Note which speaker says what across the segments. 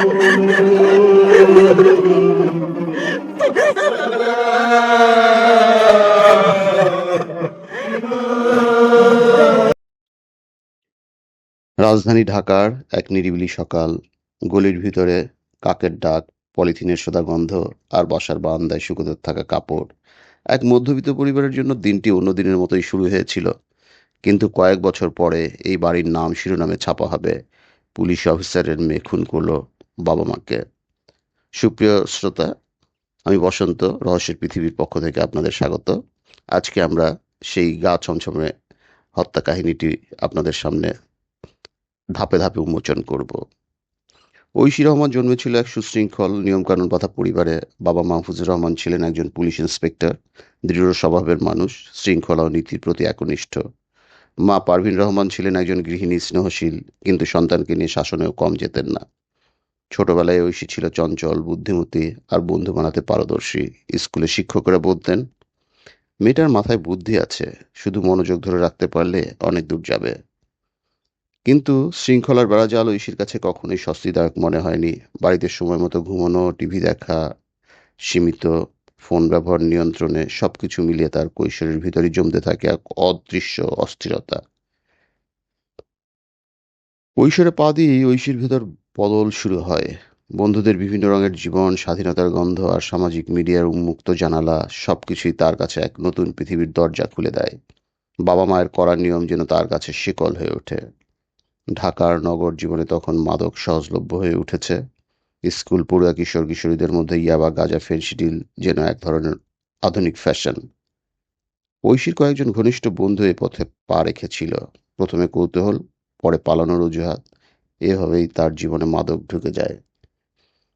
Speaker 1: রাজধানী ঢাকার এক নিরিবিলি সকাল। গলির ভিতরে কাকের ডাক, পলিথিনের সোদা গন্ধ আর বাসার বারান্দায় শুকোতে থাকা কাপড়। এক মধ্যবিত্ত পরিবারের জন্য দিনটি অন্য দিনের মতোই শুরু হয়েছিল। কিন্তু কয়েক বছর পরে এই বাড়ির নাম শিরোনামে ছাপা হবে। পুলিশ অফিসারের মেয়ে খুন করল বাবা মাকে। সুপ্রিয় শ্রোতা, আমি বসন্ত, রহস্যের পৃথিবীর পক্ষ থেকে আপনাদের স্বাগত। আজকে আমরা সেই গা ছমছমে হত্যা কাহিনীটি আপনাদের সামনে ধাপে ধাপে উন্মোচন করব। ঐশী রহমান জন্মেছিল এক সুশৃঙ্খল, নিয়মকানুন বাঁধা পরিবারে। বাবা মাহফুজুর রহমান ছিলেন একজন পুলিশ ইন্সপেক্টর, দৃঢ় স্বভাবের মানুষ, শৃঙ্খলা ও নীতির প্রতি একনিষ্ঠ। মা পারভিন রহমান ছিলেন একজন গৃহিণী স্নেহশীল, কিন্তু সন্তানকে নিয়ে শাসনেও কম যেতেন না। ছোটবেলায় ঐশী ছিল চঞ্চল, বুদ্ধিমতী আর বন্ধু বানাতে পারদর্শী। স্কুলে শিক্ষকরা বলতেন, মেয়েটার মাথায় বুদ্ধি আছে, শুধু মনোযোগ ধরে রাখতে পারলে অনেক দূর যাবে। কিন্তু শৃঙ্খলার বেড়াজাল ঐশীর কাছে কখনোই স্বস্তিদায়ক মনে হয়নি। বাড়িতে সময় মতো ঘুমানো, টিভি দেখা, সীমিত ফোন ব্যবহার নিয়ন্ত্রণে সব কিছু মিলিয়ে তার কৈশোরের ভিতরে জমতে থাকে এক অদৃশ্য অস্থিরতা। কৈশোরে পা দিয়েই ঐশীর ভেতর বদল শুরু হয়। বন্ধুদের বিভিন্ন রঙের জীবন, স্বাধীনতার গন্ধ আর সামাজিক মিডিয়ার উন্মুক্ত জানালা সবকিছুই তার কাছে এক নতুন পৃথিবীর দরজা খুলে দেয়। বাবা মায়ের করার নিয়ম যেন তার কাছে শিকল হয়ে ওঠে। ঢাকার নগর জীবনে তখন মাদক সহজলভ্য হয়ে উঠেছে। স্কুল পড়ুয়া কিশোর কিশোরীদের মধ্যে ইয়াবা, গাঁজা, ফেন্সিডিল যেন এক ধরনের আধুনিক ফ্যাশন। ঐশীর কয়েকজন ঘনিষ্ঠ বন্ধু এ পথে পা রেখেছিল। প্রথমে কৌতূহল, পরে পালানোর অজুহাত এভাবেই তার জীবনে মাদক ঢুকে যায়।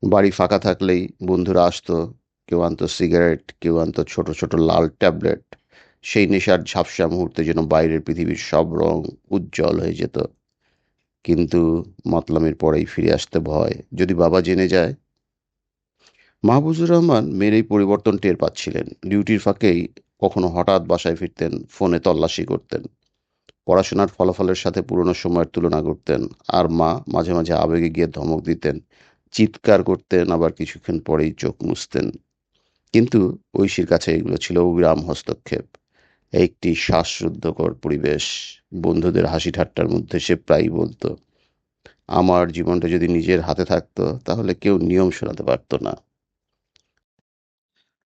Speaker 1: বাড়ি ফাঁকা থাকলেই বন্ধুরা আসতো, কেউ আনতো সিগারেট, কেউ আনতো ছোট ছোট লাল ট্যাবলেট। সেই নেশার ঝাপসা মুহূর্তে যেন বাইরের পৃথিবীর সব রং উজ্জ্বল হয়ে যেত। কিন্তু মাতলামের পরেই ফিরে আসতে ভয়, যদি বাবা জেনে যায়। মাহবুজুর রহমান মেয়ের এই পরিবর্তন টের পাচ্ছিলেন। ডিউটির ফাঁকেই কখনো হঠাৎ বাসায় ফিরতেন, ফোনে তল্লাশি করতেন। পড়াশোনার ফলাফলের সাথে পুরনো সময়ের তুলনা করতেন আর মা মাঝে মাঝে আবেগে গিয়ে ধমক দিতেন, চিৎকার করতেন, আবার কিছুক্ষণ পরেই চোখ মুছতেন। কিন্তু ঐশীর কাছে এগুলো ছিল অবিরাম হস্তক্ষেপ। একটি শ্বাসরুদ্ধকর পরিবেশ, বন্ধুদের হাসি ঠাট্টার মধ্যে সে প্রায়ই বলতো, আমার জীবনটা যদি নিজের হাতে থাকতো, তাহলে কেউ নিয়ম শোনাতে পারতো না।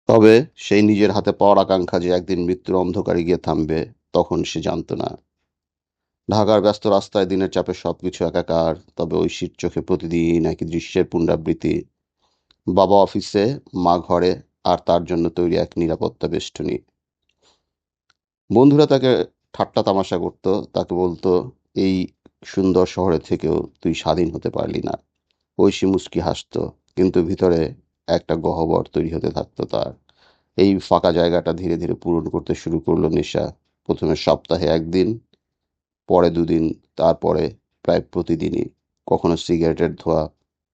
Speaker 1: তবে সেই নিজের হাতে পাওয়ার আকাঙ্ক্ষা যে একদিন মৃত্যুর অন্ধকারে গিয়ে থামবে, তখন সে জানতো না। ঢাকার ব্যস্ত রাস্তায় দিনের চাপে সবকিছু একাকার, তবে ঐশীর চোখে প্রতিদিন একই দৃশ্যের পুনরাবৃত্তি। বাবা অফিসে, মা ঘরে, আর তার জন্য তৈরি এক নিরাপত্তা বেষ্টনী। বন্ধুরা তাকে ঠাট্টা তামাশা করতো, তাকে বলতো, এই সুন্দর শহরে থেকেও তুই স্বাধীন হতে পারলি না। ঐশী মুচকি হাসতো, কিন্তু ভিতরে একটা গহ্বর তৈরি হতে থাকতো তার। এই ফাঁকা জায়গাটা ধীরে ধীরে পূরণ করতে শুরু করল নেশা। প্রথমে সপ্তাহে একদিন পরে দুদিন, তারপরে প্রায় প্রতিদিনই। কখনো সিগারেটের ধোয়া,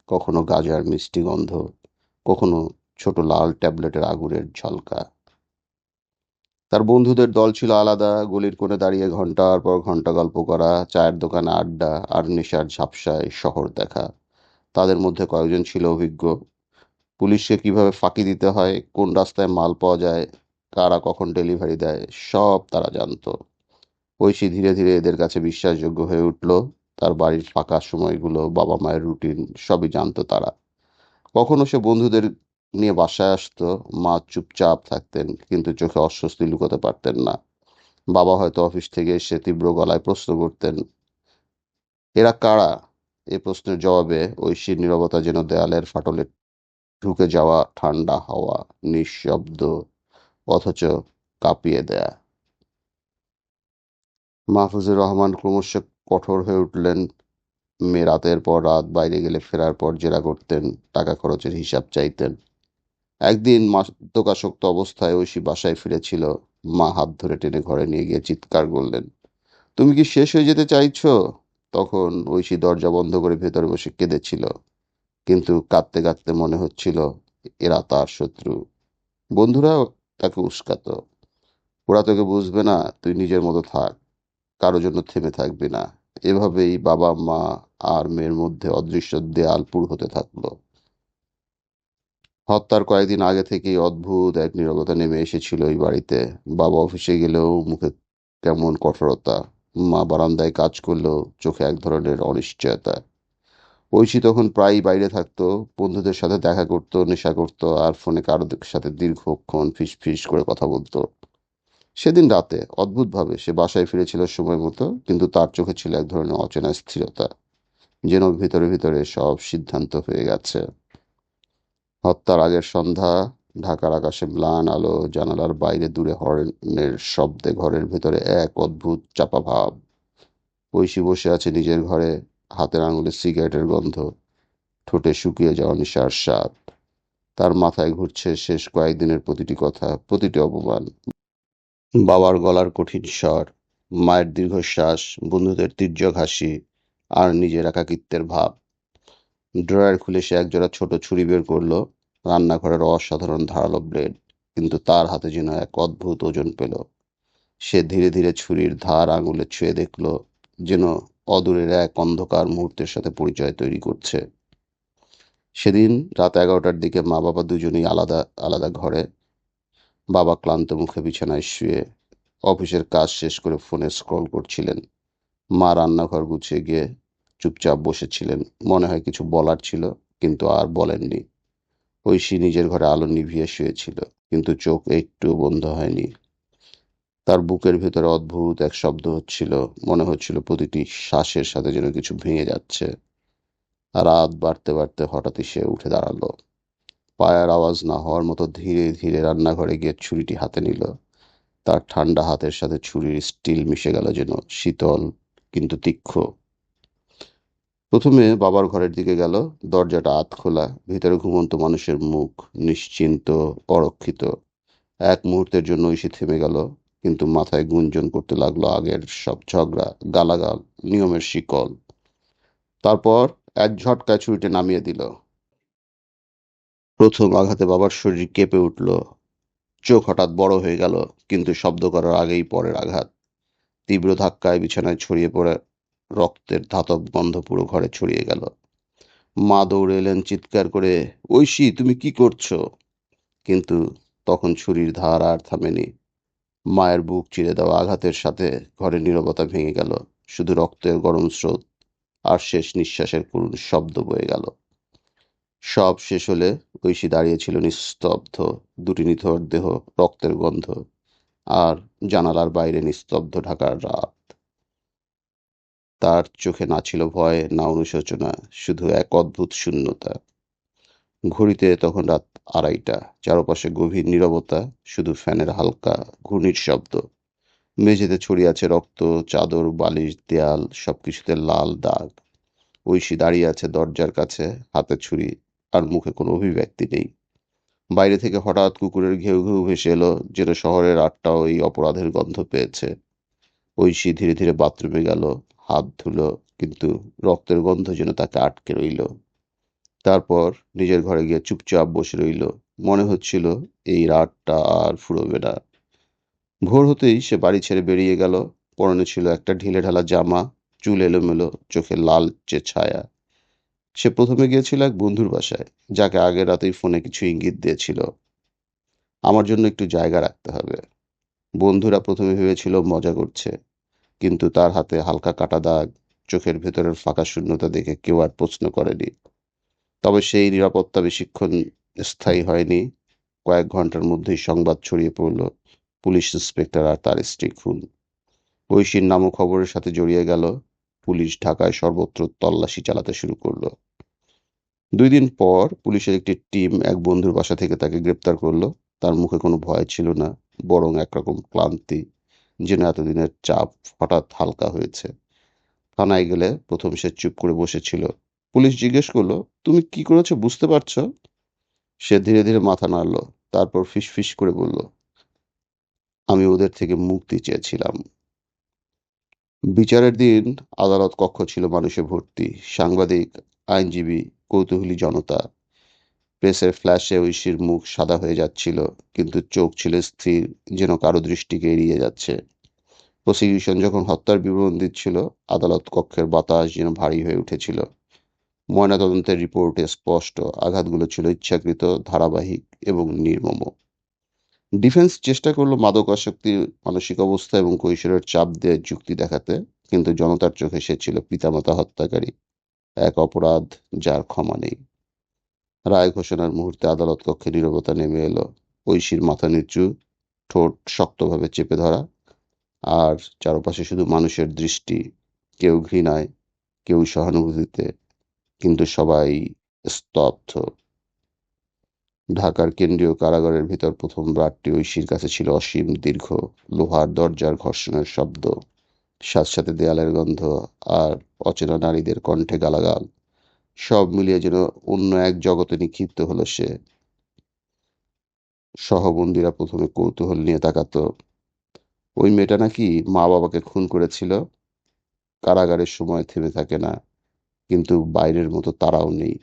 Speaker 1: কখনো গাজার মিষ্টি গন্ধ, কখনো ছোট লাল ট্যাবলেটের আগুনের ঝলকা। তার বন্ধুদের দল ছিল আলাদা, গলির কোণে দাঁড়িয়ে ঘণ্টার পর ঘণ্টা গল্প করা, চায়ের দোকানে আড্ডা আর নেশার ঝাপসায় শহর দেখা। তাদের মধ্যে কয়েকজন ছিল অভিজ্ঞ। পুলিশকে কীভাবে ফাঁকি দিতে হয়, কোন রাস্তায় মাল পাওয়া যায়, কারা কখন ডেলিভারি দেয়, সব তারা জানতো। ঐশী ধীরে ধীরে এদের কাছে বিশ্বাসযোগ্য হয়ে উঠল। তার বাড়ির ফাঁকা সময়গুলো, বাবা মায়ের রুটিন সবই জানতো তারা। কখনো সে বন্ধুদের নিয়ে বাসায় আসতো, মা চুপচাপ থাকতেন, কিন্তু চোখে অস্বস্তি লুকোতে পারতেন না। বাবা হয়তো অফিস থেকে এসে তীব্র গলায় প্রশ্ন করতেন, এরা কারা? এ প্রশ্নের জবাবে ঐশীর নীরবতা যেন দেয়ালের ফাটলে ঢুকে যাওয়া ঠান্ডা হাওয়া নিঃশব্দ, অথচ কাঁপিয়ে দেয়া। মাহফুজুর রহমান ক্রমশ কঠোর হয়ে উঠলেন। মেয়ে রাতের পর রাত বাইরে গেলে ফেরার পর জেরা করতেন, টাকা খরচের হিসাব চাইতেন। একদিন মাদকাসক্ত অবস্থায় ঐশী বাসায় ফিরেছিল। মা হাত ধরে টেনে ঘরে নিয়ে গিয়ে চিৎকার করলেন, তুমি কি শেষ হয়ে যেতে চাইছো? তখন ঐশী দরজা বন্ধ করে ভেতরে বসে কেঁদেছিল, কিন্তু কাঁদতে কাঁদতে মনে হচ্ছিল, এরা তার শত্রু। বন্ধুরা তাকে উস্কাত। ওরা তোকে বুঝবে না, তুই নিজের মতো থাক। কারও জন্য থেমে থাকবে না। এভাবেই বাবা, মা আর মেয়ের মধ্যে অদৃশ্য দেয়াল পুর হতে থাকল। হত্যার কয়েকদিন আগে থেকেই অদ্ভুত এক নীরবতা নেমে এসেছিল এই বাড়িতে। বাবা অফিসে গেলেও মুখে কেমন কঠোরতা। মা বারান্দায় কাজ করলেও চোখে এক ধরনের অনিশ্চয়তা। ঐশী তখন প্রায়ই বাইরে থাকতো, বন্ধুদের সাথে দেখা করতো, নেশা করতো আর ফোনে কারোর সাথে দীর্ঘক্ষণ ফিস ফিস করে কথা বলতো। সেদিন রাতে অদ্ভুতভাবে সে বাসায় ফিরেছিল সময় মতো, কিন্তু তার চোখে ছিল এক ধরনের অচেনা স্থিরতা, যেন ভিতরে ভিতরে সব সিদ্ধান্ত হয়ে গেছে। হত্যার আগের সন্ধ্যা, ঢাকার আকাশে ম্লান আলো, জানালার বাইরে দূরে হর্নের শব্দে ঘরের ভেতরে এক অদ্ভুত চাপা ভাব। ঐশী বসে আছে নিজের ঘরে, হাতের আঙুলে সিগারেটের গন্ধ, ঠোঁটে শুকিয়ে যাওয়া নেশার স্বাদ। তার মাথায় ঘুরছে শেষ কয়েকদিনের প্রতিটি কথা, প্রতিটি অপমান। বাবার গলার কঠিন স্বর, মায়ের দীর্ঘশ্বাস, বন্ধুদের তীর্যক হাসি আর নিজের একাকিত্বের ভাব। ড্রয়ার খুলে সে একজোড়া ছোট ছুরি বের করল। রান্নাঘরের অসাধারণ ধারালো ব্লেড কিন্তু তার হাতে যেন এক অদ্ভুত ওজন পেল। সে ধীরে ধীরে ছুরির ধার আঙুলে ছুঁয়ে দেখল যেন অদূরের এক অন্ধকার মুহূর্তের সাথে পরিচয় তৈরি করছে। সেদিন রাত এগারোটার দিকে মা বাবা দুজনেই আলাদা আলাদা ঘরে বাবা ক্লান্ত মুখে বিছানায় শুয়ে অফিসের কাজ শেষ করে ফোনে স্ক্রল করছিলেন। মা রান্নাঘর গুছিয়ে গিয়ে চুপচাপ বসেছিলেন। মনে হয় কিছু বলার ছিল, কিন্তু আর বলেননি। ঐশী নিজের ঘরে আলো নিভিয়ে শুয়েছিল, কিন্তু চোখ একটু বন্ধ হয়নি। তার বুকের ভেতরে অদ্ভুত এক শব্দ হচ্ছিল, মনে হচ্ছিল প্রতিটি শ্বাসের সাথে যেন কিছু ভেঙে যাচ্ছে। রাত বাড়তে বাড়তে হঠাৎই সে উঠে দাঁড়াল। পায়ের আওয়াজ না হওয়ার মতো ধীরে ধীরে রান্নাঘরে গিয়ে ছুরিটি হাতে নিল। তার ঠান্ডা হাতের সাথে ছুরির স্টিল মিশে গেল যেন শীতল কিন্তু তীক্ষ্ণ। প্রথমে বাবার ঘরের দিকে গেল, দরজাটা আধ খোলা, ভিতরে ঘুমন্ত মানুষের মুখ নিশ্চিন্ত, অরক্ষিত। এক মুহূর্তের জন্য ঐশী থেমে গেল, কিন্তু মাথায় গুঞ্জন করতে লাগল আগের সব ঝগড়া, গালাগাল, নিয়মের শিকল। তারপর এক ঝটকায় ছুরিটা নামিয়ে দিল। প্রথম আঘাতে বাবার শরীর কেঁপে উঠল। চোখ হঠাৎ বড় হয়ে গেল, কিন্তু শব্দ করার আগেই পরের আঘাত। তীব্র ধাক্কায় বিছানায় ছড়িয়ে পড়ে, রক্তের ধাতব গন্ধ পুরো ঘরে ছড়িয়ে গেল। মা দৌড়ে এলেন চিৎকার করে, ঐশী, তুমি কি করছ? কিন্তু তখন ছুরির ধার আর থামেনি। মায়ের বুক চিরে দেওয়া আঘাতের সাথে ঘরের নীরবতা ভেঙে গেল, শুধু রক্তের গরম স্রোত, আর শেষ নিঃশ্বাসের করুণ শব্দ বয়ে গেল। সব শেষ হলে ঐশী দাঁড়িয়েছিল নিস্তব্ধ, দুটি নিথর দেহ, রক্তের গন্ধ আর জানালার বাইরে নিস্তব্ধ ঢাকার রাত। তার চোখে না ছিল ভয়, না অনুশোচনা, শুধু এক অদ্ভুত শূন্যতা। ঘড়িতে তখন রাত আড়াইটা, চারপাশে গভীর নীরবতা, শুধু ফ্যানের হালকা ঘূর্ণির শব্দ। মেঝেতে ছড়িয়ে আছে রক্ত, চাদর, বালিশ, দেয়াল, সবকিছুতে লাল দাগ। ঐশী দাঁড়িয়ে আছে দরজার কাছে, হাতে ছুরি আর মুখে কোনো অভিব্যক্তি নেই। বাইরে থেকে হঠাৎ কুকুরের ঘেউ ঘেউ ভেসে এলো, যেন শহরের আটটাও এই অপরাধের গন্ধ পেয়েছে। ঐশী ধীরে ধীরে বাথরুমে গেল, হাত ধুলো, কিন্তু রক্তের গন্ধ যেন তাকে আটকে রইল। তারপর নিজের ঘরে গিয়ে চুপচাপ বসে রইল। মনে হচ্ছিল, এই রাতটা আর ফুরোবে না। ভোর হতেই সে বাড়ি ছেড়ে বেরিয়ে গেল। পরনে ছিল একটা ঢিলে ঢালা জামা, চুল এলোমেলো, চোখে লালচে ছায়া। সে প্রথমে গিয়েছিল এক বন্ধুর বাসায়, যাকে আগের রাতেই ফোনে কিছু ইঙ্গিত দিয়েছিল। আমার জন্য একটু জায়গা রাখতে হবে। বন্ধুরা প্রথমে ভেবেছিল মজা করছে, কিন্তু তার হাতে হালকা কাটা দাগ, চোখের ভেতরের ফাঁকা শূন্যতা দেখে কেউ আর প্রশ্ন করেনি। তবে সেই নিরাপত্তা বেশিক্ষণ স্থায়ী হয়নি। কয়েক ঘণ্টার মধ্যেই সংবাদ ছড়িয়ে পড়ল, পুলিশ ইন্সপেক্টর আর তার স্ত্রী খুন। ঐশীর নামও খবরের সাথে জড়িয়ে গেল। পুলিশ ঢাকায় সর্বত্র তল্লাশি চালাতে শুরু করল। দুই দিন পর পুলিশের একটি টিম এক বন্ধুর বাসা থেকে তাকে গ্রেপ্তার করল। তার মুখে কোনো ভয় ছিল না, বরং একরকম ক্লান্তি, যেন এতদিনের চাপ হঠাৎ হালকা হয়েছে। থানায় গেলে প্রথম সে চুপ করে বসেছিল। পুলিশ জিজ্ঞেস করল, তুমি কি করেছ বুঝতে পারছ? সে ধীরে ধীরে মাথা নাড়ল, তারপর ফিস ফিস করে বলল, আমি ওদের থেকে মুক্তি চেয়েছিলাম। বিচারের দিন আদালত কক্ষ ছিল মানুষে ভর্তি। সাংবাদিক, আইনজীবী, কৌতূহলী জনতা। প্রেসের ফ্ল্যাশে ঐশীর মুখ সাদা হয়ে যাচ্ছিল, কিন্তু চোখ ছিল স্থির, যেন কারও দৃষ্টিকে এড়িয়ে যাচ্ছে। প্রসিকিউশন যখন হত্যার বিবরণ দিচ্ছিল, আদালত কক্ষের বাতাস যেন ভারী হয়ে উঠেছিল। ময়নাতদন্তের রিপোর্টে স্পষ্ট আঘাতগুলো ছিল ইচ্ছাকৃত, ধারাবাহিক এবং নির্মম। ডিফেন্স চেষ্টা করল মাদকাসক্তির মানসিক অবস্থা এবং কৈশোরের চাপ দিয়ে যুক্তি দেখাতে, কিন্তু জনতার চোখে সে ছিল পিতামাতা হত্যাকারী, এক অপরাধ যার ক্ষমা নেই। রায় ঘোষণার মুহূর্তে আদালত কক্ষে নীরবতা নেমে এলো। ঐশীর মাথা নিচু, ঠোঁট শক্তভাবে চেপে ধরা, আর চারপাশে শুধু মানুষের দৃষ্টি, কেউ ঘৃণায়, কেউ সহানুভূতিতে, কিন্তু সবাই স্তব্ধ। ঢাকার কেন্দ্রীয় কারাগারের ভিতর প্রথম রাতটি ঐশীর কাছে ছিল অসীম দীর্ঘ লোহার দরজার ঘর্ষণের শব্দ সাথে সাথে দেয়ালের গন্ধ আর অচেনা নারীদের কণ্ঠে গালাগাল। সব মিলিয়ে যেন অন্য এক জগতে নিক্ষিপ্ত হলো সে। সহবন্দীরা প্রথমে কৌতূহল নিয়ে তাকাতো। ওই মেয়েটা নাকি মা বাবাকে খুন করেছিল? কারাগারের সময় থেমে থাকে না, কিন্তু বাইরের মতো তারাও নেই।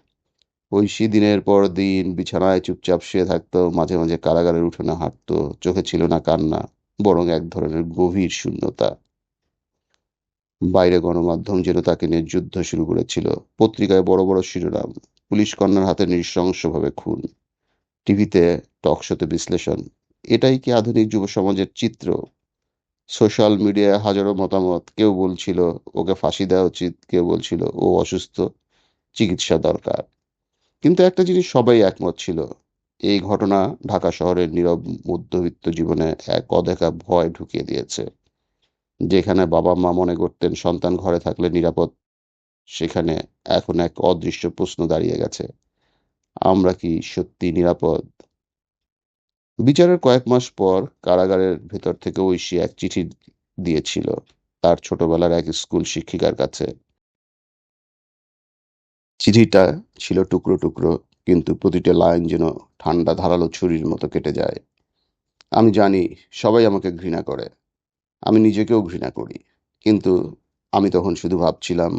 Speaker 1: ঐশী দিনের পর দিন বিছানায় চুপচাপ শুয়ে থাকতো, মাঝে মাঝে কারাগারের উঠোনে হাঁটতো, চোখে ছিল না কান্না, বরং এক ধরনের গভীর শূন্যতা। বাইরে গণমাধ্যম যেন তাকে নিয়ে যুদ্ধ শুরু করেছিল। পত্রিকায় বড় বড় শিরোনাম, পুলিশ কন্যার হাতে নৃশংসভাবে খুন, টিভিতে টক শোতে বিশ্লেষণ। এটাই কি আধুনিক যুব সমাজের চিত্র? সোশ্যাল মিডিয়ায় হাজারো মতামত, কেউ বলছিল ওকে ফাঁসি দেওয়া উচিত, কেউ বলছিল ও অসুস্থ, চিকিৎসা দরকার। কিন্তু একটা জিনিস সবাই একমত ছিল। এই ঘটনা ঢাকা শহরের নীরব মধ্যবিত্ত জীবনে এক অদেখা ভয় ঢুকিয়ে দিয়েছে। যেখানে বাবা মা মনে করতেন সন্তান ঘরে থাকলে নিরাপদ, সেখানে এখন এক অদৃশ্য প্রশ্ন দাঁড়িয়ে গেছে। আমরা কি সত্যি নিরাপদ? বিচারের কয়েক মাস পর কারাগারের ভেতর থেকে ঐশী এক চিঠি দিয়েছিল তার ছোটবেলার এক স্কুল শিক্ষিকার কাছে। চিঠিটা ছিল টুকরো টুকরো, কিন্তু প্রতিটা লাইন যেন ঠান্ডা ধারালো ছুরির মতো কেটে যায়। আমি জানি সবাই আমাকে ঘৃণা করে। আমি নিজেকেও ঘৃণা করি, কিন্তু আমি তখন শুধু ভাবছিলাম,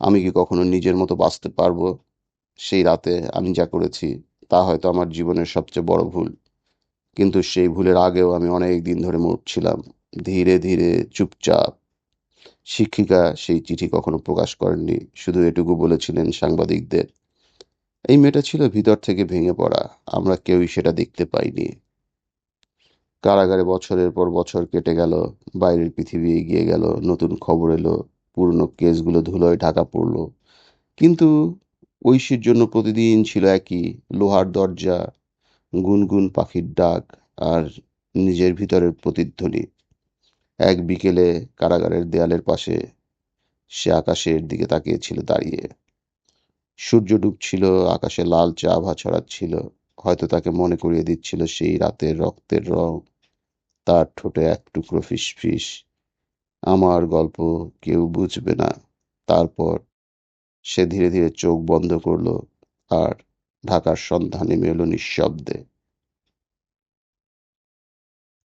Speaker 1: আমি কি কখনো নিজের মতো বাঁচতে পারব? সেই রাতে আমি যা করেছি, তা হয়তো আমার জীবনের সবচেয়ে বড় ভুল। কিন্তু সেই ভুলের আগেও আমি অনেক দিন ধরে মরছিলাম, ধীরে ধীরে চুপচাপ। শিক্ষিকা সেই চিঠি কখনো প্রকাশ করেননি, শুধু এটুকু বলেছিলেন সাংবাদিকদের। এই মেয়েটা ছিল ভিতর থেকে ভেঙে পড়া, আমরা কেউই সেটা দেখতে পাইনি। কারাগারে বছরের পর বছর কেটে গেল, বাইরের পৃথিবী এগিয়ে গেল, নতুন খবর এলো, পুরনো কেসগুলো ধুলোয় ঢাকা পড়ল। কিন্তু ঐশীর জন্য প্রতিদিন ছিল একই, লোহার দরজা, গুনগুন পাখির ডাক, আর নিজের ভিতরের প্রতিধ্বনি। এক বিকেলে কারাগারের দেয়ালের পাশে সে আকাশের দিকে তাকিয়েছিল, দাঁড়িয়ে। সূর্য ডুবছিল, আকাশে লালচে আভা ছড়াচ্ছিল। হয়তো তাকে মনে করিয়ে দিচ্ছিল সেই রাতের রক্তের রং। তার ঠোঁটে এক টুকরো ফিসফিস। আমার গল্প কেউ বুঝবে না। তারপর সে ধীরে ধীরে চোখ বন্ধ করল আর ঢাকার সন্ধানে মেলো নিঃশব্দে।